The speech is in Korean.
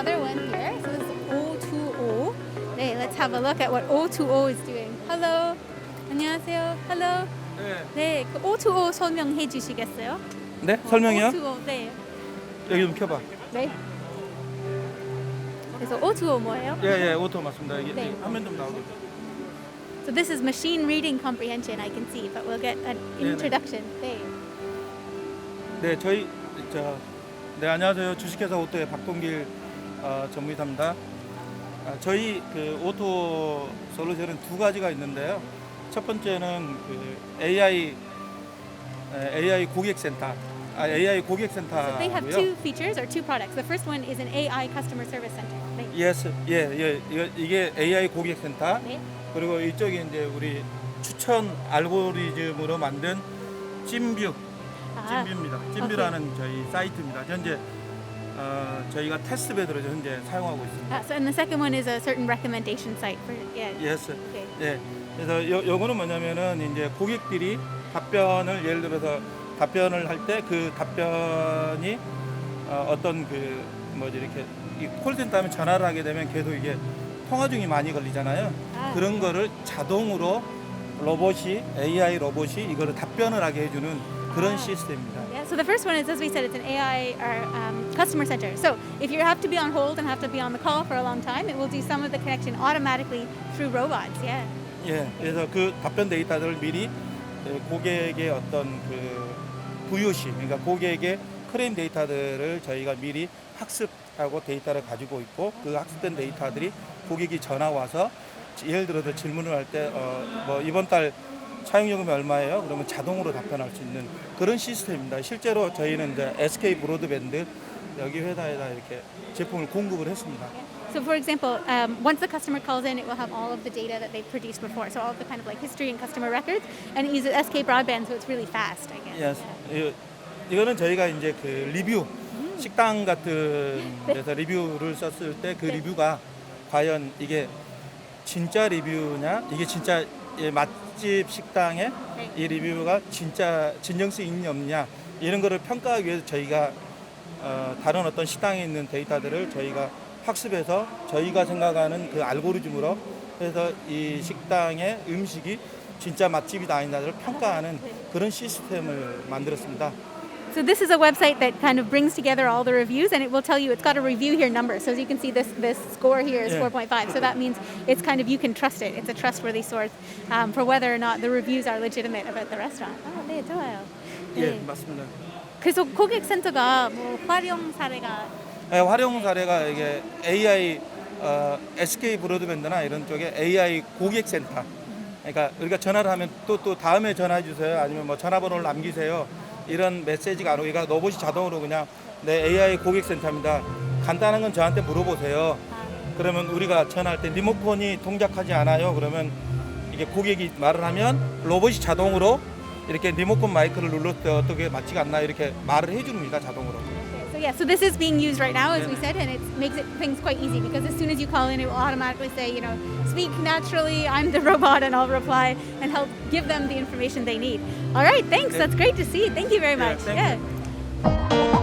another one here. So this is 020. 네, let's have a look at what 020 is doing. Hello. 안녕하세요. Hello. 네. 네, 그 020 설명해 주시겠어요? 네? 설명이요? 020, 네. 여기 좀 켜봐. 네. 그래서 020 뭐예요? 예, 예, 오토 맞습니다. 이게 네. 화면 좀 나오게. So this is machine reading comprehension, I can see, but we'll get an 네네. introduction. 네. 네, 저희 저 네, 안녕하세요. 주식회사 오토의 박동길 어, 전무이사입니다. 아, 저희 그 오토 솔루션은 두 가지가 있는데요. 첫 번째는 그 AI 에, AI 고객센터, 아, AI So 고객센터고요. they have two features or two products. The first one is an AI customer service center. 네. Yes, 예, 예, 이게 AI 고객센터. 네. 그리고 이쪽이 이제 우리 추천 알고리즘으로 만든 찜뷰, 아, 찜뷰입니다. 찜뷰라는 저희 사이트입니다. 현재 어, 저희가 테스트 베드로 현재 사용하고 있습니다. uh, so and the second one is a certain recommendation site for yeah. 예스. Okay. 예. 그래서 요, 요거는 뭐냐면은 이제 고객들이 답변을 예를 들어서 답변을 할 때 그 답변이 어, 어떤 그 뭐지 이렇게 이 콜센터 하면 전화를 하게 되면 계속 이게 통화 중이 많이 걸리잖아요. 아. 그런 거를 자동으로 로봇이 AI 로봇이 이거를 답변을 하게 해주는 그런 아. 시스템입니다. Yeah, so the first one is, as we said, it's an AI or um, customer center. So if you have to be on hold and have to be on the call for a long time, it will do some of the connection automatically through robots. Yeah. 예, 그래서 그 답변 데이터들을 미리 그 고객의 어떤 그 VOC, 그러니까 고객의 클레임 데이터들을 저희가 미리 학습하고 데이터를 가지고 있고 그 학습된 데이터들이 고객이 전화 와서 예를 들어서 질문을 할 때 어, 뭐 이번 달 사용요금이 얼마예요? 그러면 자동으로 답변할 수 있는 그런 시스템입니다. 실제로 저희는 이제 SK 브로드밴드 여기 회사에다 이렇게 제품을 공급을 했습니다. So for example, um, once the customer calls in, it will have all of the data that they've produced before. So all of the kind of like history and customer records, and it uses SK broadband, so it's really fast, I guess. Yes. 이- 이거는 저희가 이제 그 리뷰 식당 같은 데서 리뷰를 썼을 때그 네. 리뷰가 과연 이게 진짜 리뷰냐 이게 진짜 이 맛집 식당의 네. 이 리뷰가 진짜 진정성이 있냐 없냐 이런 거를 평가하기 위해서 저희가 어, 다른 어떤 식당에 있는 데이터들을 저희가 학습해서 저희가 생각하는 그 알고리즘으로 해서 이 식당의 음식이 진짜 맛집이다 아니다를 평가하는 그런 시스템을 만들었습니다. So this is a website that kind of brings together all the reviews, and it will tell you it's got a review here number. So as you can see, this this score here is Yeah. 4.5. So that means it's kind of you can trust it. It's a trustworthy source um, for whether or not the reviews are legitimate about the restaurant. 아, 네, 좋아요. 예, 네. 맞습니다. 그래서 고객 센터가 뭐 활용 사례가 예, 활용 사례가 이게 AI 어, SK 브로드밴드나 이런 쪽에 AI 고객센터. 그러니까 우리가 전화를 하면 또 또 다음에 전화해 주세요. 아니면 뭐 전화번호를 남기세요. 이런 메시지가 안 오고 그러니까 로봇이 자동으로 그냥 내 AI 고객센터입니다. 간단한 건 저한테 물어보세요. 그러면 우리가 전화할 때 리모컨이 동작하지 않아요. 그러면 이게 고객이 말을 하면 로봇이 자동으로 이렇게 리모컨 마이크를 눌렀을 때 어떻게 맞지가 않나 이렇게 말을 해줍니다. 자동으로. Yeah, so this is being used right now, as we said, and it makes it things quite easy because as soon as you call in, it will automatically say, you know, speak naturally. I'm the robot, and I'll reply and help give them the information they need. All right, thanks. That's great to see. Thank you very much. yeah.